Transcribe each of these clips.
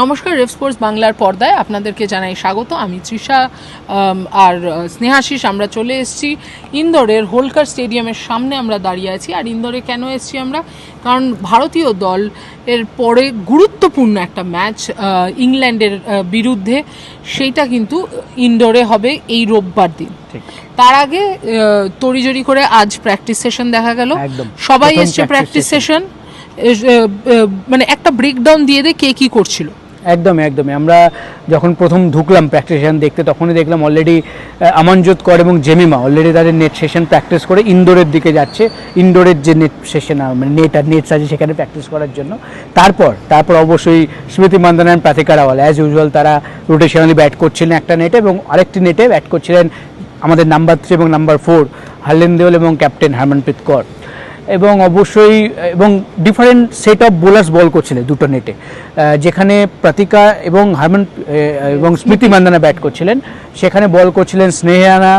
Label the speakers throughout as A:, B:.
A: নমস্কার রেফ স্পোর্টস বাংলার পর্দায় আপনাদেরকে জানাই স্বাগত। আমি তৃষা আর স্নেহাশিস আমরা চলে এসেছি ইন্দোরের হোলকার স্টেডিয়ামের সামনে আমরা দাঁড়িয়ে আছি। আর ইন্দোরে কেন এসেছি আমরা? কারণ ভারতীয় দল এর পরে গুরুত্বপূর্ণ একটা ম্যাচ ইংল্যান্ডের বিরুদ্ধে। সেইটা কিন্তু ইন্দোরে হবে এই রোববার দিন। তার আগে তড়িজড়ি করে আজ প্র্যাকটিস সেশন দেখা গেল। সবাই এসছে প্র্যাকটিস সেশন মানে একটা ব্রেকডাউন দিয়ে দে কে কি করছিল।
B: একদমই একদমই। আমরা যখন প্রথম ঢুকলাম প্র্যাকটিস সেশন দেখতে, তখনই দেখলাম অলরেডি আমানজোত কর এবং জেমিমা অলরেডি তাদের নেট সেশন প্র্যাকটিস করে ইনডোরের দিকে যাচ্ছে। ইনডোরের যে নেট সেশন মানে নেট আর নেটস আছে সেখানে প্র্যাকটিস করার জন্য। তারপর তারপর অবশ্যই স্মৃতি মান্দানান প্রাথিকা রাওয়াল অ্যাজ ইউজুয়াল তারা রোটেশনালি ব্যাট করছিলেন একটা নেটে এবং আরেকটি নেটে ব্যাট করছিলেন আমাদের নাম্বার থ্রি এবং নাম্বার ফোর হারলেন দেওল এবং ক্যাপ্টেন হারমনপ্রীত কর এবং অবশ্যই এবং different set of bowlers ball করছিল দুটো নেটে যেখানে প্রতিকা এবং হারমন এবং স্মৃতি। মান্দানা ব্যাট করছিলেন। সেখানে বল করছিলেন স্নেহানা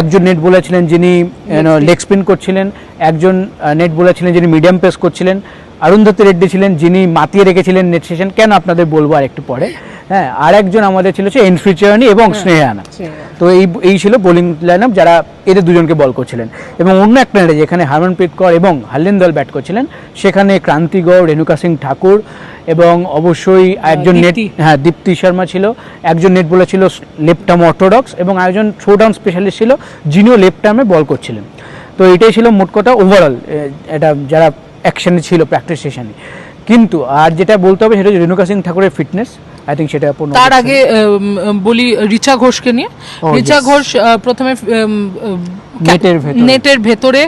B: একজন নেট বোলার ছিলেন যিনি লেগ স্পিন করছিলেন একজন নেট বোলার ছিলেন যিনি মিডিয়াম পেস করছিলেন। অরুন্ধতী রেড্ডি ছিলেন যিনি মাতিয়ে রেখেছিলেন নেট সেশন কেন আপনাদের বলব আর একটু পরে? হ্যাঁ আর একজন আমাদের ছিল হচ্ছে এনফ্রি চেয়ারনি এবং স্নেহানা তো এই এই ছিল বোলিং লাইন আপ যারা এদের দুজনকে বল করছিলেন। এবং অন্য একটা নেটে যেখানে হারমনপ্রীত কর এবং হারলেন দল ব্যাট করছিলেন সেখানে ক্রান্তি গৌড় রেণুকা সিং ঠাকুর এবং অবশ্যই একজন নেট হ্যাঁ দীপ্তি শর্মা ছিল একজন নেট বলে ছিল লেফট আর্ম অর্থোডক্স এবং একজন থ্রো ডাউন স্পেশালিস্ট ছিল যিনিও লেফট আর্মে বল করছিলেন। তো এটাই ছিল মোট কথা ওভারঅল এটা যারা অ্যাকশনে ছিল প্র্যাকটিস সেশনে কিন্তু আর যেটা বলতে হবে সেটা রেণুকা সিং ঠাকুরের ফিটনেস আই থিঙ্ক সেটা
A: তার আগে বলি রিচা ঘোষকে নিয়ে।
B: Oh,
A: রিচা ঘোষ প্রথমে
B: নেটের ভেতরে।
A: নেটের ভেতরে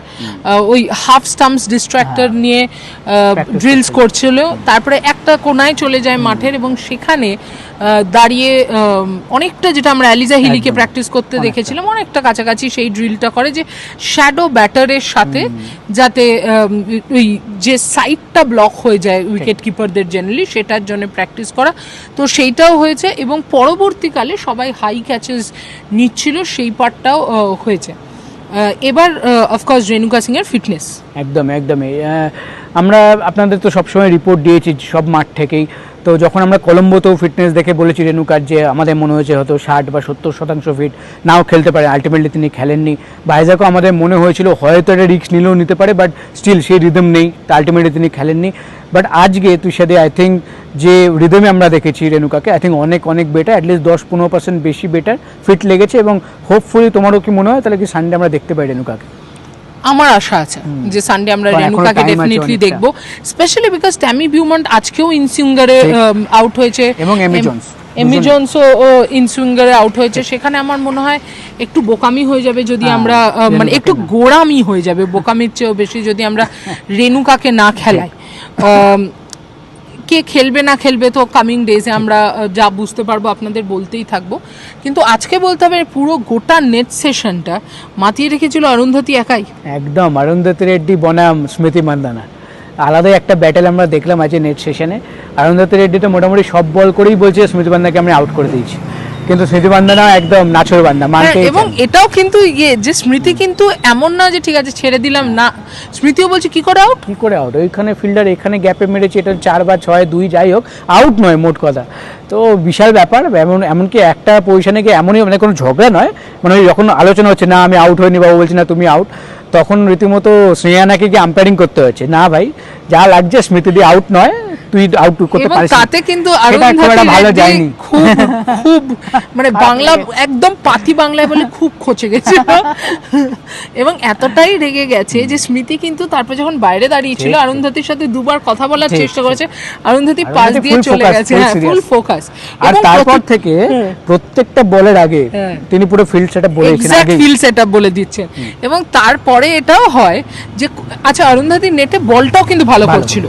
A: ওই হাফ স্টাম্পস ডিস্ট্রাক্টর নিয়ে
B: হ্যাঁ।
A: ড্রিলস করছিল। তারপরে একটা কোনায় চলে যায় মাঠের এবং সেখানে দাঁড়িয়ে অনেকটা যেটা আমরা অ্যালিজা হিলিকে প্র্যাকটিস করতে দেখেছিলাম অনেকটা কাছাকাছি সেই ড্রিলটা করে যে শ্যাডো ব্যাটারের সাথে যাতে ওই যে সাইডটা ব্লক হয়ে যায় উইকেট কিপারদের জেনারেলি সেটার জন্য প্র্যাকটিস করা। তো সেইটাও হয়েছে এবং পরবর্তীকালে সবাই হাই ক্যাচেস নিচ্ছিল সেই পার্টটাও হয়েছে। এবার অফকোর্স রেণুকা সিং এর ফিটনেস
B: একদম, একদমই। আমরা আপনাদের তো সবসময় রিপোর্ট দিয়েছি সব মাঠ থেকেই। তো যখন আমরা কলম্বোতেও ফিটনেস দেখে বলেছি রেণুকার যে আমাদের মনে হয়েছে হয়তো ষাট বা সত্তর শতাংশ ফিট নাও খেলতে পারে। আলটিমেটলি তিনি খেলেননি। ভাইজাকও আমাদের মনে হয়েছিল হয়তো একটা রিস্ক নিলেও নিতে পারে বাট স্টিল সেই রিদম নেই। তা আলটিমেটলি তিনি খেলেননি। বাট আজকে তুই সাথে আই থিঙ্ক যে রিদমে আমরা দেখেছি রেণুকাকে আই থিঙ্ক অনেক অনেক বেটার অ্যাটলিস্ট দশ পনেরো পার্সেন্ট বেশি বেটার ফিট লেগেছে এবং হোপফুলি তোমারও কি মনে হয়? তাহলে কি সানডে আমরা দেখতে পাই রেণুকাকে?
A: আমার আশা আছে যে সানডে আমরা
B: রেনুকাকে
A: ডেফিনেটলি দেখব স্পেশালি বিকজ ট্যামি বিউমন্ট আজকেও ইনসিঙ্গারে। আউট হয়েছে
B: এবং এমি
A: ও
B: জোন্স।
A: এমি। জোনসও ইনসুইঙ্গারে আউট হয়েছে সেখানে আমার মনে হয় একটু বোকামি হয়ে যাবে যদি
B: হ্যাঁ,
A: আমরা মানে একটু
B: গোরামি
A: গোড়ামি হয়ে যাবে বোকামির চেয়েও বেশি যদি আমরা রেনুকাকে না খেলাই আম, কে খেলবে না খেলবে তো কামিং ডেজে আমরা যা বুঝতে পারব, আপনাদের বলতেই থাকব। কিন্তু আজকে বলতে হবে পুরো গোটা নেট সেশনটা মাতিয়ে রেখেছিল অরুন্ধতি একাই।
B: একদম, অরুন্ধতি রেড্ডি, বনাম, স্মৃতি মান্দানা। আলাদাই একটা ব্যাটেল আমরা দেখলাম আজকে নেট সেশনে অরুন্ধতি রেড্ডি তো মোটামুটি সব বল করেই বলছে, স্মৃতি মান্দাকে আমি আউট করে দিয়েছি। কিন্তু স্মৃতি মান্দানা একদম বান্দা মানতে
A: হ্যাঁ, এবং এটাও কিন্তু ইয়ে যে স্মৃতি কিন্তু এমন না যে ঠিক আছে ছেড়ে দিলাম না। স্মৃতিও বলছে কি করে আউট
B: কি করে আউট ওইখানে ফিল্ডার এখানে গ্যাপে মেরেছে এটা চার বা ছয় দুই যাই হোক আউট নয় মোট কথা। তো বিশাল ব্যাপার এমন এমনকি একটা পজিশনে গিয়ে এমনই মানে কোনো ঝগড়া নয় মানে ওই যখন আলোচনা হচ্ছে না আমি আউট হইনি বাবু বলছি না তুমি আউট তখন রীতিমতো স্নেহানাকে গিয়ে আম্পায়ারিং করতে হয়েছে। না ভাই যা লাগছে স্মৃতি দিয়ে আউট নয় তুই আউট করতে
A: এবং
B: পারিস
A: তাতে কিন্তু
B: খুব ভালো যায়নি।
A: খুব খুব মানে বাংলা একদম পাতি বাংলায় বলে খুব খচে গেছে এবং এতটাই রেগে গেছে যে স্মৃতি কিন্তু তারপর যখন বাইরে দাঁড়িয়েছিল
B: ঠিক, ঠিক।
A: অরুন্ধতির সাথে দুবার কথা বলার চেষ্টা করেছে অরুন্ধতি পাশ দিয়ে চলে গেছে হ্যাঁ ফুল ফোকাস
B: আর তারপর থেকে প্রত্যেকটা বলের আগে
A: হ্যাঁ।
B: তিনি পুরো ফিল্ড সেটা বলে
A: এক্সাক্ট
B: আগে
A: ফিল সেটআপ বলে দিচ্ছেন। এবং তারপরে এটাও হয় যে আচ্ছা অরুন্ধতী নেটে বলটাও কিন্তু ভালো করছিল।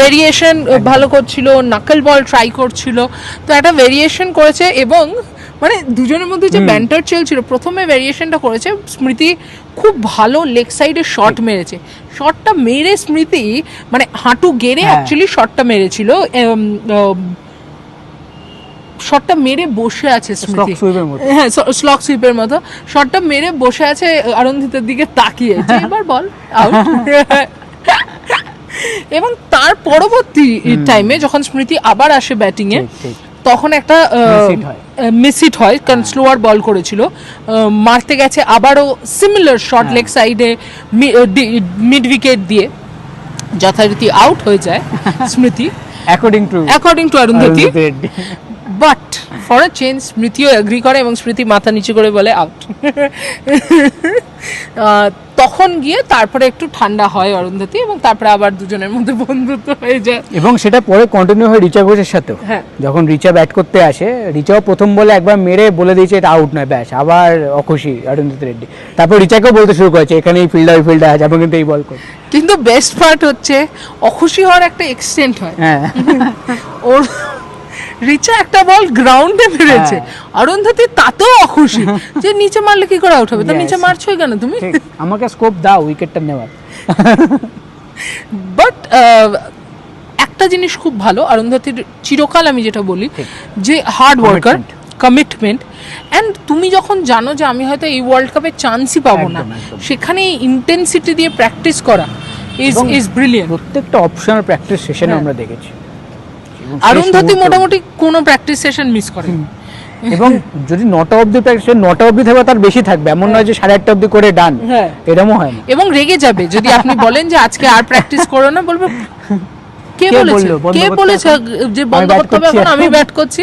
A: ভেরিয়েশন ভালো করছিল নাকল বল ট্রাই করছিল। তো একটা ভেরিয়েশন করেছে এবং মানে দুজনের মধ্যে যে ব্যান্টার চলছিল প্রথমে ভেরিয়েশনটা করেছে স্মৃতি খুব ভালো লেগ সাইডে শট মেরেছে। শটটা মেরে স্মৃতি মানে হাঁটু গেড়ে। অ্যাকচুয়ালি শটটা মেরেছিল শটটা মেরে বসে আছে স্মৃতি। হ্যাঁ স্লক সুইপের মতো। শটটা মেরে বসে আছে অরুন্ধিতের দিকে তাকিয়ে এবার বল আউট এবং তার পরবর্তী টাইমে যখন স্মৃতি আবার আসে ব্যাটিং এ
B: ঠিক, ঠিক।
A: তখন একটা
B: hit হয়।
A: হয় কারণ স্লোয়ার বল করেছিল। মারতে গেছে আবারও সিমিলার শর্ট লেগ সাইডে মিড উইকেট দিয়ে। যথারীতি আউট হয়ে যায় Smriti.
B: According to
A: according to Arundhati but for a change স্মৃতিও agree করে এবং স্মৃতি মাথা নিচু করে বলে আউট তখন গিয়ে তারপরে একটু ঠান্ডা হয় অরুন্ধতি এবং তারপরে আবার দুজনের মধ্যে বন্ধুত্ব হয়ে যায়।
B: এবং সেটা পরে কন্টিনিউ হয় রিচা ঘোষের সাথেও।
A: হ্যাঁ।
B: যখন রিচা ব্যাট করতে আসে রিচাও প্রথম বলে একবার মেরে বলে দিয়েছে এটা আউট নয় ব্যাস আবার অখুশি অরুণজিৎ রেড্ডি। তারপর রিচাকেও বলতে শুরু করেছে এখানে এই ফিল্ডার ওই ফিল্ডার আছে আপনি কিন্তু এই বল কর
A: কিন্তু বেস্ট পার্ট হচ্ছে অখুশি হওয়ার একটা এক্সটেন্ট হয়।
B: হ্যাঁ।
A: ওর রিচা একটা বল গ্রাউন্ডে মেরেছে।
B: হ্যাঁ।
A: অরুন্ধতি তাতেও অখুশি। যে নিচে মারলে কি করে আউট হবে? তো নিচে মারছোই কেন তুমি?
B: আমাকে স্কোপ দাও উইকেটটা নেওয়ার।
A: বাট একটা জিনিস খুব ভালো অরুন্ধতির চিরকাল আমি যেটা বলি যে হার্ড ওয়ার্কার কমিটমেন্ট অ্যান্ড তুমি যখন জানো যে আমি হয়তো এই ওয়ার্ল্ড কাপে চান্সই পাবো না। সেখানে ইন্টেন্সিটি দিয়ে প্র্যাকটিস করা ইজ ইজ ব্রিলিয়েন্ট
B: প্রত্যেকটা অপশনাল প্র্যাকটিস সেশনে। আমরা দেখেছি।
A: অরুন্ধতি মোটামুটি কোনো প্র্যাকটিস সেশন মিস করে
B: এবং যদি নটা অবধি প্র্যাকটিস নটা অবধি থাকবে তার বেশি থাকবে। এমন নয় যে সাড়ে আটটা অবধি করে ডান
A: এরকমও
B: এরমও হয়
A: এবং রেগে যাবে। যদি আপনি বলেন যে আজকে আর প্র্যাকটিস করো না বলবে কে বলেছে? কে বলেছে? যে বন্ধ করতে হবে এখন আমি ব্যাট করছি।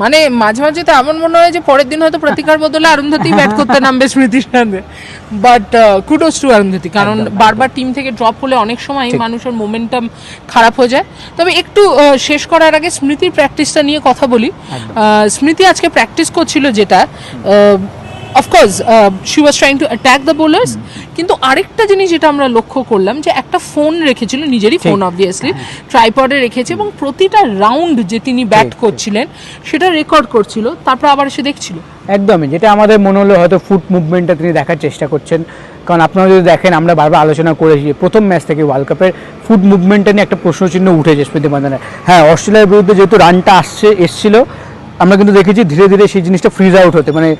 A: মানে মাঝে মাঝে তো এমন মনে হয় যে পরের দিন হয়তো প্রতিকার বদলে অরুন্ধতি ব্যাট করতে নামবে স্মৃতির সাথে বাট কুডোস টু অরুন্ধতি কারণ। বারবার টিম থেকে ড্রপ হলে অনেক সময় মানুষের মোমেন্টাম খারাপ হয়ে যায়। তবে একটু শেষ করার আগে স্মৃতির প্র্যাকটিসটা নিয়ে কথা বলি। স্মৃতি আজকে প্র্যাকটিস করছিল যেটা of course she was trying to attack the bowlers কিন্তু আরেকটা জিনিস যেটা আমরা লক্ষ্য করলাম যে একটা ফোন রেখেছিল নিজেরই। ফোন অবভিয়াসলি ট্রাইপডে রেখেছে এবং প্রতিটা রাউন্ড যে তিনি ব্যাট। করছিলেন সেটা রেকর্ড করছিল তারপর আবার সে দেখছিল
B: একদমই যেটা আমাদের মনে হলো হয়তো ফুট মুভমেন্টটা তিনি দেখার চেষ্টা করছেন কারণ আপনারা যদি দেখেন আমরা বারবার আলোচনা করেছি প্রথম ম্যাচ থেকে ওয়ার্ল্ড কাপের ফুট মুভমেন্টটা নিয়ে একটা প্রশ্নচিহ্ন উঠেছে স্মৃতি মান্দানা হ্যাঁ অস্ট্রেলিয়ার বিরুদ্ধে যেহেতু রানটা আসছে এসছিল আমরা কিন্তু দেখেছি ধীরে ধীরে সেই জিনিসটা ফ্রিজ আউট হতে মানে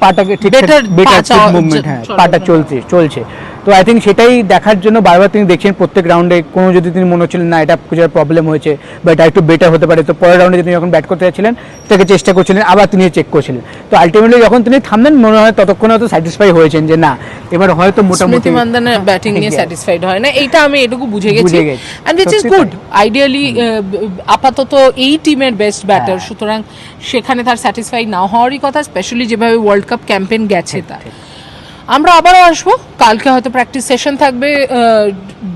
B: পাটাকে ঠিক বেটার
A: বেটার
B: মুভমেন্ট হ্যাঁ পাটা চলছে চলছে। তো আই থিঙ্ক সেটাই দেখার জন্য বারবার তিনি দেখছেন প্রত্যেক রাউন্ডে কোনো যদি তিনি মনে হচ্ছিলেন না এটা কিছু প্রবলেম হয়েছে বা এটা একটু বেটার হতে পারে। তো পরের রাউন্ডে তিনি যখন ব্যাট করতে যাচ্ছিলেন তাকে চেষ্টা করছিলেন আবার তিনি চেক করছিলেন। তো আলটিমেটলি যখন তিনি থামলেন মনে হয় ততক্ষণে হয়তো স্যাটিসফাই হয়েছেন যে না এবার হয়তো মোটামুটি
A: স্মৃতি মান্দানের ব্যাটিং নিয়ে স্যাটিসফাইড হয় না। এইটা আমি এটুকু বুঝে গেছি। ইজ গুড আইডিয়ালি আপাতত এই টিমের বেস্ট ব্যাটার। সুতরাং সেখানে তার স্যাটিসফাই না হওয়ারই কথা স্পেশালি যেভাবে ওয়ার্ল্ড কাপ ক্যাম্পেইন গেছে তার। আমরা আবারও আসব। কালকে হয়তো প্র্যাকটিস সেশন থাকবে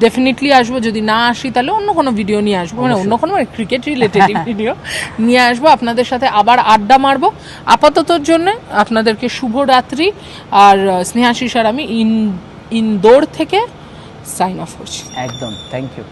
A: ডেফিনেটলি আসব। যদি না আসি তাহলে অন্য কোনো ভিডিও নিয়ে আসব। মানে অন্য কোনো ক্রিকেট রিলেটেড ভিডিও নিয়ে আসব। আপনাদের সাথে আবার আড্ডা মারবো। আপাততর জন্য আপনাদেরকে শুভ রাত্রি আর স্নেহাশিস আর আমি ইন ইন্দোর থেকে সাইন অফ করছি।
B: একদম। Thank you